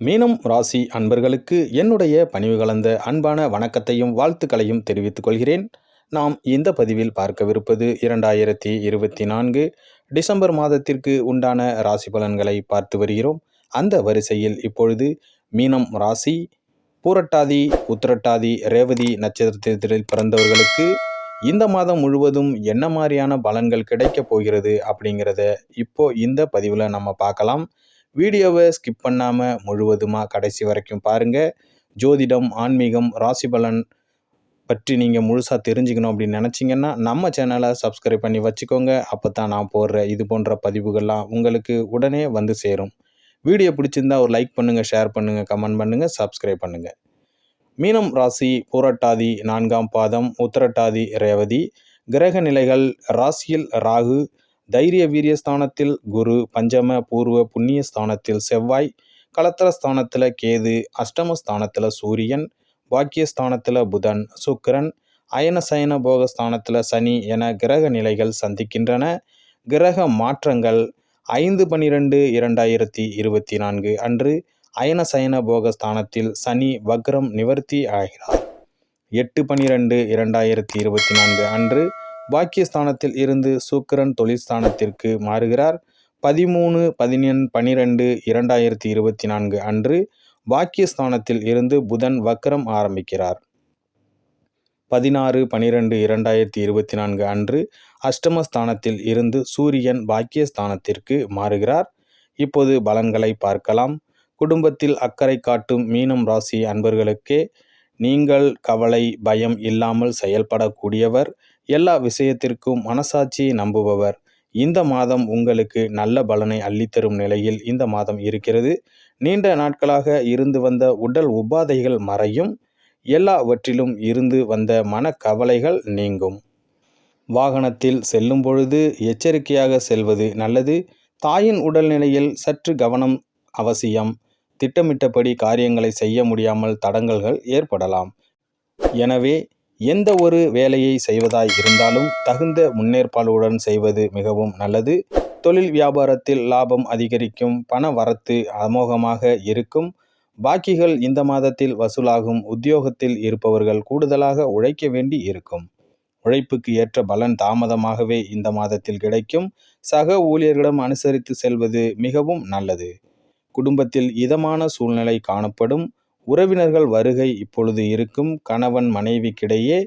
மீனம் ராசி அன்பர்களுக்கு என்னுடைய பணிவு கலந்த அன்பான வணக்கத்தையும் வாழ்த்துக்களையும் தெரிவித்துக் கொள்கிறேன். நாம் இந்த பதிவில் பார்க்கவிருப்பது இரண்டாயிரத்தி இருபத்தி நான்கு டிசம்பர் மாதத்திற்கு உண்டான ராசி பலன்களை பார்த்து வருகிறோம். அந்த வரிசையில் இப்பொழுது மீனம் ராசி பூரட்டாதி உத்திரட்டாதி ரேவதி நட்சத்திரத்தில் பிறந்தவர்களுக்கு இந்த மாதம் முழுவதும் என்ன மாதிரியான பலன்கள் கிடைக்கப் போகிறது அப்படிங்கிறத இப்போ இந்த பதிவில் நம்ம பார்க்கலாம். வீடியோவை ஸ்கிப் பண்ணாமல் முழுவதுமாக கடைசி வரைக்கும் பாருங்கள் ஜோதிடம் ஆன்மீகம் ராசி பலன் பற்றி நீங்கள் முழுசாக தெரிஞ்சுக்கணும் அப்படின்னு நினச்சிங்கன்னா நம்ம சேனலை சப்ஸ்கிரைப் பண்ணி வச்சுக்கோங்க. அப்போ தான் நான் போடுற இது போன்ற பதிவுகள்லாம் உங்களுக்கு உடனே வந்து சேரும். வீடியோ பிடிச்சிருந்தா ஒரு லைக் பண்ணுங்கள் ஷேர் பண்ணுங்கள் கமெண்ட் பண்ணுங்கள் சப்ஸ்கிரைப் பண்ணுங்கள் மீனம் ராசி பூரட்டாதி நான்காம் பாதம் உத்திரட்டாதி ரேவதி. கிரக நிலைகள் ராசியில் ராகு தைரிய வீரிய ஸ்தானத்தில் குரு பஞ்சம பூர்வ புண்ணிய ஸ்தானத்தில் செவ்வாய் கலத்திர ஸ்தானத்தில் கேது அஷ்டம ஸ்தானத்தில் சூரியன் பாக்கியஸ்தானத்தில் புதன் சுக்கிரன் அயன சயன போக ஸ்தானத்தில் சனி என கிரக நிலைகள் சந்திக்கின்றன. கிரக மாற்றங்கள் ஐந்து பனிரெண்டு இரண்டாயிரத்தி இருபத்தி நான்கு அன்று அயன சயன போக ஸ்தானத்தில் சனி வக்ரம் நிவர்த்தி ஆகிறார். எட்டு பனிரெண்டு இரண்டாயிரத்தி இருபத்தி நான்கு அன்று பாக்கியஸ்தானத்தில் இருந்து சூக்கரன் தொழிற்ஸ்தானத்திற்கு மாறுகிறார். பதிமூணு பதினெண் பனிரெண்டு இரண்டாயிரத்தி இருபத்தி நான்கு அன்று பாக்கியஸ்தானத்தில் இருந்து புதன் வக்ரம் ஆரம்பிக்கிறார். பதினாறு பனிரெண்டு இரண்டாயிரத்தி இருபத்தி நான்கு அன்று அஷ்டமஸ்தானத்தில் இருந்து சூரியன் பாக்கியஸ்தானத்திற்கு மாறுகிறார். இப்போது பலன்களை பார்க்கலாம். குடும்பத்தில் அக்கறை காட்டும் மீனம் ராசி அன்பர்களுக்கே நீங்கள் கவலை பயம் இல்லாமல் செயல்படக்கூடியவர் எல்லா விஷயத்திற்கும் மனசாட்சியை நம்புபவர். இந்த மாதம் உங்களுக்கு நல்ல பலனை அள்ளித்தரும் நிலையில் இந்த மாதம் இருக்கிறது. நீண்ட நாட்களாக இருந்து வந்த உடல் உபாதைகள் மறையும். எல்லாவற்றிலும் இருந்து வந்த மனக்கவலைகள் நீங்கும். வாகனத்தில் செல்லும் பொழுது எச்சரிக்கையாக செல்வது நல்லது. தாயின் உடல்நிலையில் சற்று கவனம் அவசியம். திட்டமிட்டபடி காரியங்களை செய்ய முடியாமல் தடங்கல்கள் ஏற்படலாம். எனவே எந்த ஒரு வேலையை செய்வதாய் இருந்தாலும் தகுந்த முன்னேற்பாடுடன் செய்வது மிகவும் நல்லது. தொழில் வியாபாரத்தில் லாபம் அதிகரிக்கும் பண வரத்து அமோகமாக இருக்கும். பாக்கிகள் இந்த மாதத்தில் வசூலாகும். உத்தியோகத்தில் இருப்பவர்கள் கூடுதலாக உழைக்க வேண்டி இருக்கும். உழைப்புக்கு ஏற்ற பலன் தாமதமாகவே இந்த மாதத்தில் கிடைக்கும். சக ஊழியர்களிடம் அனுசரித்து செல்வது மிகவும் நல்லது. குடும்பத்தில் இதமான சூழ்நிலை காணப்படும். உறவினர்கள் வருகை இப்பொழுது இருக்கும் கணவன் மனைவிக்கிடையே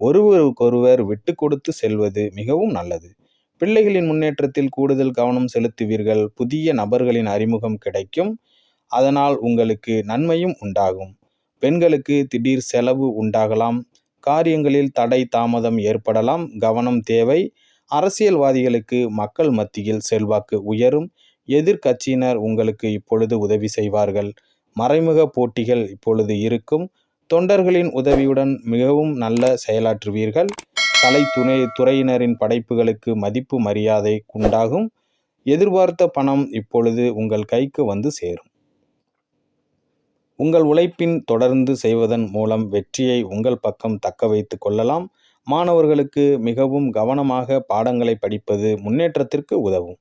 ஒருவருக்கொருவர் விட்டு கொடுத்து செல்வது மிகவும் நல்லது. பிள்ளைகளின் முன்னேற்றத்தில் கூடுதல் கவனம் செலுத்துவீர்கள். புதிய நபர்களின் அறிமுகம் கிடைக்கும். அதனால் உங்களுக்கு நன்மையும் உண்டாகும். பெண்களுக்கு திடீர் செலவு உண்டாகலாம். காரியங்களில் தடை தாமதம் ஏற்படலாம். கவனம் தேவை. அரசியல்வாதிகளுக்கு மக்கள் மத்தியில் செல்வாக்கு உயரும். எதிர்கட்சியினர் உங்களுக்கு இப்பொழுது உதவி செய்வார்கள். மறைமுக போட்டிகள் இப்பொழுது இருக்கும். தொண்டர்களின் உதவியுடன் மிகவும் நல்ல செயலாற்றுவீர்கள். கலை துணை துறையினரின் படைப்புகளுக்கு மதிப்பு மரியாதை உண்டாகும். எதிர்பார்த்த பணம் இப்பொழுது உங்கள் கைக்கு வந்து சேரும். உங்கள் உழைப்பின் தொடர்ந்து செய்வதன் மூலம் வெற்றியை உங்கள் பக்கம் தக்க வைத்து கொள்ளலாம். மாணவர்களுக்கு மிகவும் கவனமாக பாடங்களை படிப்பது முன்னேற்றத்திற்கு உதவும்.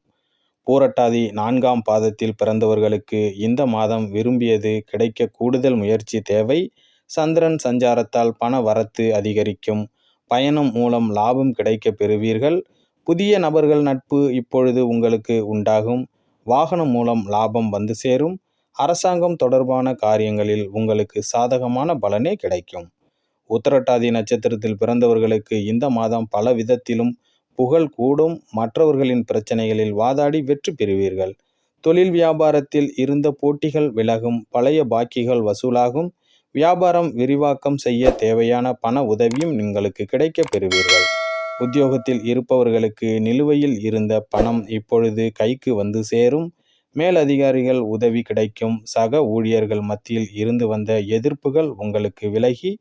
பூரட்டாதி நான்காம் பாதத்தில் பிறந்தவர்களுக்கு இந்த மாதம் விரும்பியது கிடைக்க கூடுதல் முயற்சி தேவை. சந்திரன் சஞ்சாரத்தால் பண வரத்து அதிகரிக்கும். பயணம் மூலம் லாபம் கிடைக்க பெறுவீர்கள். புதிய நபர்கள் நட்பு இப்பொழுது உங்களுக்கு உண்டாகும். வாகனம் மூலம் லாபம் வந்து சேரும். அரசாங்கம் தொடர்பான காரியங்களில் உங்களுக்கு சாதகமான பலனே கிடைக்கும். உத்தரட்டாதி நட்சத்திரத்தில் பிறந்தவர்களுக்கு இந்த மாதம் பல விதத்திலும் புகழ் கூடும் மற்றவர்களின் பிரச்சனைகளில் வாதாடி வெற்றி பெறுவீர்கள். தொழில் வியாபாரத்தில் இருந்த போட்டிகள் விலகும் பழைய பாக்கிகள் வசூலாகும். வியாபாரம் விரிவாக்கம் செய்ய தேவையான பண உதவியும் உங்களுக்கு கிடைக்க பெறுவீர்கள். உத்தியோகத்தில் இருப்பவர்களுக்கு நிலுவையில் இருந்த பணம் இப்பொழுது கைக்கு வந்து சேரும். மேலதிகாரிகள் உதவி கிடைக்கும். சக ஊழியர்கள் மத்தியில் இருந்து வந்த எதிர்ப்புகள் உங்களுக்கு விலகி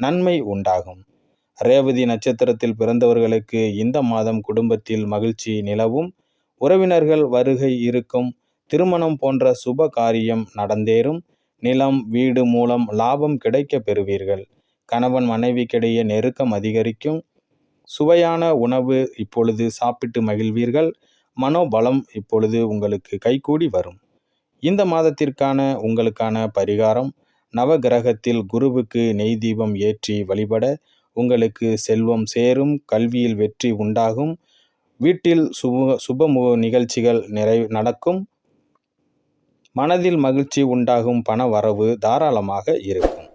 நன்மை உண்டாகும். ரேவதி நட்சத்திரத்தில் பிறந்தவர்களுக்கு இந்த மாதம் குடும்பத்தில் மகிழ்ச்சி நிலவும். உறவினர்கள் வருகை இருக்கும். திருமணம் போன்ற சுப காரியம் நடந்தேறும். நிலம் வீடு மூலம் லாபம் கிடைக்க பெறுவீர்கள். கணவன் மனைவிக்கிடையே நெருக்கம் அதிகரிக்கும். சுவையான உணவு இப்பொழுது சாப்பிட்டு மகிழ்வீர்கள். மனோபலம் இப்பொழுது உங்களுக்கு கைகூடி வரும். இந்த மாதத்திற்கான உங்களுக்கான பரிகாரம். நவகிரகத்தில் குருவுக்கு நெய் தீபம் ஏற்றி வழிபட உங்களுக்கு செல்வம் சேரும் கல்வியில் வெற்றி உண்டாகும். வீட்டில் சுப சுப நிகழ்ச்சிகள் நிறை நடக்கும். மனதில் மகிழ்ச்சி உண்டாகும் பண வரவு தாராளமாக இருக்கும்.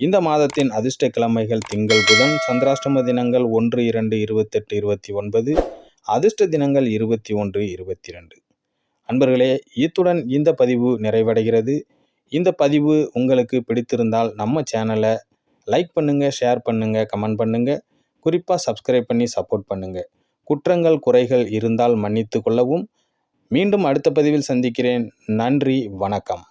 இந்த மாதத்தின் அதிர்ஷ்ட கிழமைகள் திங்கள் புதன் சந்திராஷ்டம தினங்கள் ஒன்று இரண்டு இருபத்தெட்டு இருபத்தி ஒன்பது அதிர்ஷ்ட தினங்கள் இருபத்தி ஒன்று இருபத்தி ரெண்டு அன்பர்களே இத்துடன் இந்த பதிவு நிறைவடைகிறது. இந்த பதிவு உங்களுக்கு பிடித்திருந்தால் நம்ம சேனலை லைக் பண்ணுங்கள் ஷேர் பண்ணுங்கள் கமெண்ட் பண்ணுங்கள் குறிப்பாக சப்ஸ்கிரைப் பண்ணி சப்போர்ட் பண்ணுங்கள் குற்றங்கள் குறைகள் இருந்தால் மன்னித்து கொள்ளவும். மீண்டும் அடுத்த பதிவில் சந்திக்கிறேன். நன்றி வணக்கம்.